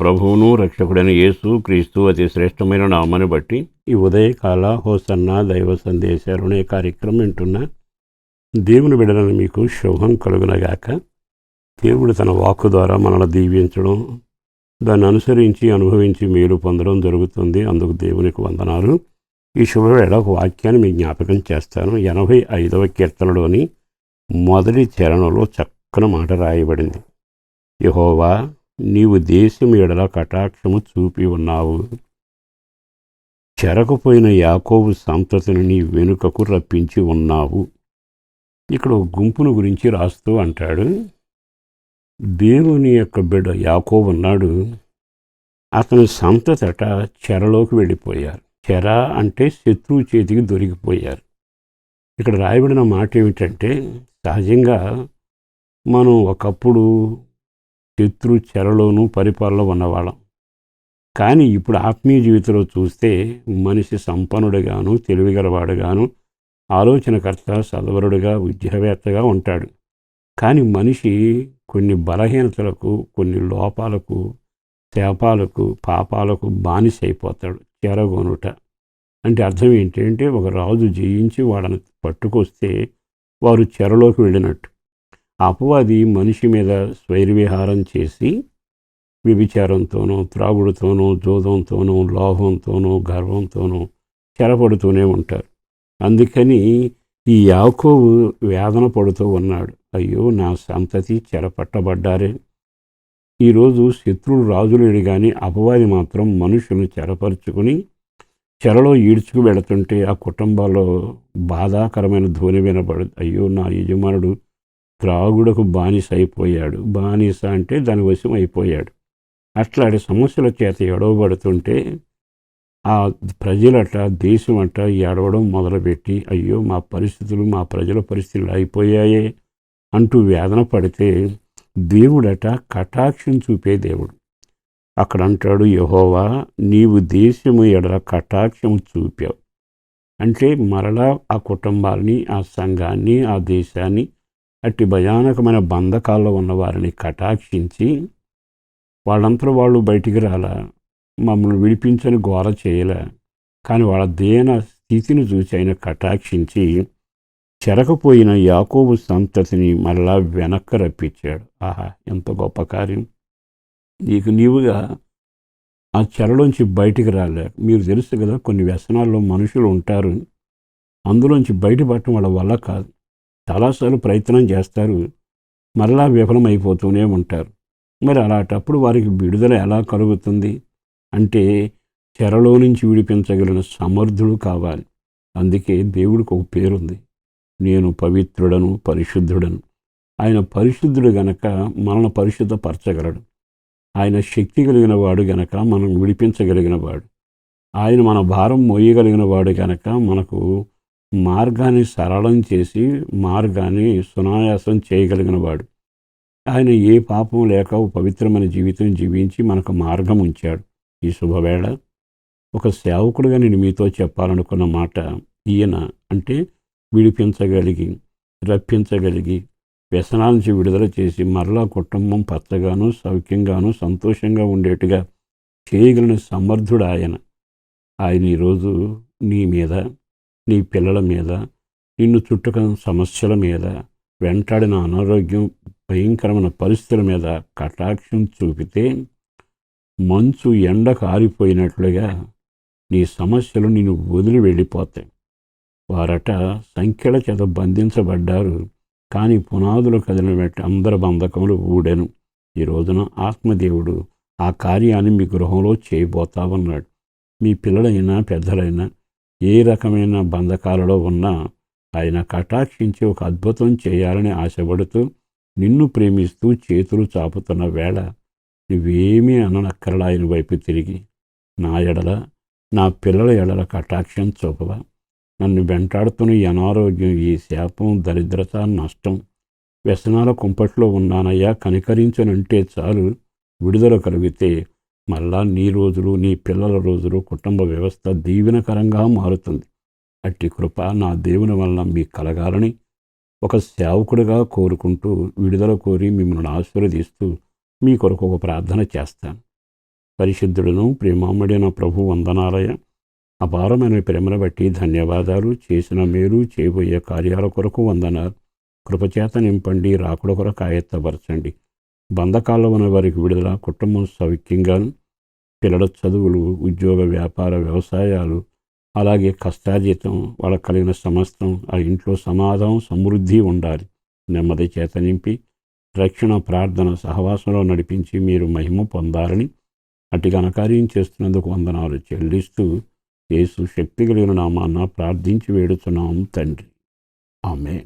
ప్రభువును రక్షకుడైన యేసు క్రీస్తు అతి శ్రేష్టమైన నామని బట్టి ఈ ఉదయకాల హోసన్న దైవ సందేశాలు అనే కార్యక్రమం వింటున్న దేవుని బిడలను మీకు శుభం కలుగునగాక. దేవుడు తన వాక్కు ద్వారా మనల్ని దీవించడం దాన్ని అనుసరించి అనుభవించి మేలు పొందడం జరుగుతుంది. అందుకు దేవునికి వందనాలు. ఈ శుభవేళ ఒక వాక్యాన్ని మీ జ్ఞాపకం చేస్తాను. ఎనభై ఐదవ కీర్తనలోని మొదటి చరణంలో చక్కని మాట రాయబడింది. యహోవా నీవు దేశం ఎడల కటాక్షము చూపి ఉన్నావు. చెరకపోయిన యాకోబు సంతతిని నీ వెనుకకు రప్పించి ఉన్నావు. ఇక్కడ ఒక గుంపును గురించి రాస్తూ అంటాడు. దేవుని యొక్క బిడ్డ యాకోబు ఉన్నాడు అతని సంతతట చెరలోకి వెళ్ళిపోయారు. చెర అంటే శత్రువు చేతికి దొరికిపోయారు. ఇక్కడ రాయబడిన మాట ఏమిటంటే సహజంగా మనం ఒకప్పుడు శత్రు చెరలోనూ పరిపాలనలో ఉన్నవాళ్ళం. కానీ ఇప్పుడు ఆత్మీయ జీవితంలో చూస్తే మనిషి సంపన్నుడుగాను తెలివిగలవాడుగాను ఆలోచనకర్త సదవరుడుగా విద్యావేత్తగా ఉంటాడు. కానీ మనిషి కొన్ని బలహీనతలకు కొన్ని లోపాలకు శాపాలకు పాపాలకు బానిస అయిపోతాడు చెరగొనుట. అంటే అర్థం ఏంటంటే ఒక రాజు జయించి వాళ్ళని పట్టుకొస్తే వారు చెరలోకి వెళ్ళినట్టు. అపవాది మనిషి మీద స్వైర్విహారం చేసి వ్యభిచారంతోనూ త్రాగుడుతోనూ జోదంతోనూ లోభంతోనూ గర్వంతోనూ చెరపడుతూనే ఉంటారు. అందుకని ఈ యాకోబు వేదన పడుతూ ఉన్నాడు. అయ్యో నా సంతతి చెరపట్టబడ్డారే. ఈరోజు శత్రువులు రాజులేడు కానీ అపవాది మాత్రం మనుషులను చెరపరుచుకుని చెరలో ఈడ్చుకు వెళుతుంటే ఆ కుటుంబాల్లో బాధాకరమైన ధ్వని వినబడు అయ్యో నా యజమానుడు త్రాగుడకు బానిస అయిపోయాడు. బానిస అంటే దాని వశం అయిపోయాడు. అట్లాంటి సమస్యల చేత ఎడవబడుతుంటే ఆ ప్రజలట దేశం అట ఏడవడం మొదలుపెట్టి అయ్యో మా పరిస్థితులు మా ప్రజల పరిస్థితులు అయిపోయాయే అంటూ వేదన పడితే దేవుడట కటాక్షం చూపే దేవుడు. అక్కడ అంటాడు యహోవా నీవు దేశము ఎడల కటాక్షం చూపావు. అంటే మరలా ఆ కుటుంబాలని ఆ సంఘాన్ని ఆ దేశాన్ని అట్టి భయానకమైన బంధకాల్లో ఉన్న వారిని కటాక్షించి వాళ్ళంతా వాళ్ళు బయటికి రాలా మమ్మల్ని విడిపించని గోర చేయలే కానీ వాళ్ళ దేన స్థితిని చూసి ఆయన కటాక్షించి చెరకపోయిన యాకోబు సంతతిని మళ్ళా వెనక్కి రప్పించాడు. ఆహా ఎంత గొప్ప కార్యం. నీకు నీవుగా ఆ చెరలోంచి బయటికి రాలే. మీరు తెలుసు కదా కొన్ని వ్యసనాల్లో మనుషులు ఉంటారు. అందులోంచి బయటపడటం వాళ్ళ వల్ల కాదు. చాలాసార్లు ప్రయత్నం చేస్తారు. మరలా విఫలమైపోతూనే ఉంటారు. మరి అలాంటప్పుడు వారికి విడుదల ఎలా కలుగుతుంది? అంటే చెరలో నుంచి విడిపించగలిగిన సమర్థుడు కావాలి. అందుకే దేవుడికి ఒక పేరుంది. నేను పవిత్రుడను పరిశుద్ధుడను. ఆయన పరిశుద్ధుడు గనక మనల్ని పరిశుద్ధపరచగలడు. ఆయన శక్తి కలిగిన వాడు గనక మనం విడిపించగలిగిన వాడు. ఆయన మన భారం మోయగలిగిన వాడు గనక మనకు మార్గాన్ని సరళం చేసి మార్గాన్ని సునాయాసం చేయగలిగిన వాడు ఆయన ఏ పాపం లేక పవిత్రమైన జీవితం జీవించి మనకు మార్గం ఉంచాడు. ఈ శుభవేళ ఒక సేవకుడుగా నేను మీతో చెప్పాలనుకున్న మాట ఈయన అంటే విడిపించగలిగి రప్పించగలిగి వ్యసనాల నుంచి విడుదల చేసి మరలా కుటుంబం పచ్చగాను సౌఖ్యంగాను సంతోషంగా ఉండేట్టుగా చేయగలిగిన సమర్థుడు ఆయన. ఆయన ఈరోజు నీ మీద నీ పిల్లల మీద నిన్ను చుట్టుక సమస్యల మీద వెంటాడిన అనారోగ్యం భయంకరమైన పరిస్థితుల మీద కటాక్షం చూపితే మంచు ఎండ కారిపోయినట్లుగా నీ సమస్యలు నిన్ను వదిలి వెళ్ళిపోతాయి. వారట సంఖ్యల చేత బంధించబడ్డారు కానీ పునాదులు కదిలిన వెంట అందరి బంధకములు ఊడెను. ఈ రోజున ఆత్మదేవుడు ఆ కార్యాన్ని మీ గృహంలో చేయబోతామన్నాడు మీ పిల్లలైనా పెద్దలైనా ఏ రకమైన బంధకాలలో ఉన్నా ఆయన కటాక్షించి ఒక అద్భుతం చేయాలని ఆశపడుతూ నిన్ను ప్రేమిస్తూ చేతులు చాపుతున్న వేళ నువ్వేమీ అననక్కరలా ఆయన వైపు తిరిగి నా ఎడల నా పిల్లల ఎడల కటాక్షం చూపవా. నన్ను వెంటాడుతున్న ఈ అనారోగ్యం ఈ శాపం దరిద్రత నష్టం వ్యసనాల కుంపట్లో ఉన్నానయ్యా కనికరించనంటే చాలు విడుదల కలిగితే మళ్ళా నీ రోజులు నీ పిల్లల రోజులు కుటుంబ వ్యవస్థ దీవెనకరంగా మారుతుంది. అట్టి కృప నా దేవుని వలన మీకు కలగాలని ఒక సేవకుడిగా కోరుకుంటూ విడుదల కోరి మిమ్మల్ని ఆశీర్వదిస్తూ మీ కొరకు ఒక ప్రార్థన చేస్తాను. పరిశుద్ధుడును ప్రేమామడిన ప్రభు వందనాలయ. అపారమైన ప్రేమను బట్టి ధన్యవాదాలు. చేసిన మేలు చేయబోయే కార్యాల కొరకు వందనాలు. కృపచేత నింపండి రాకుడ కొరకు ఆయత్తపరచండి బంధకాల్లో ఉన్న వారికి విడుదల కుటుంబం సౌఖ్యంగాను పిల్లల చదువులు ఉద్యోగ వ్యాపార వ్యవసాయాలు అలాగే కష్టార్జితం వాళ్ళకు కలిగిన సమస్తం ఆ ఇంట్లో సమాధానం సమృద్ధి ఉండాలి. నెమ్మది చేత నింపి రక్షణ ప్రార్థన సహవాసంలో నడిపించి మీరు మహిమ పొందాలని అటు ఘనకార్యం చేస్తున్నందుకు వందనాలు చెల్లిస్తూ యేసు శక్తి కలిగిన నామాన్న ప్రార్థించి వేడుతున్నాం తండ్రి. ఆమె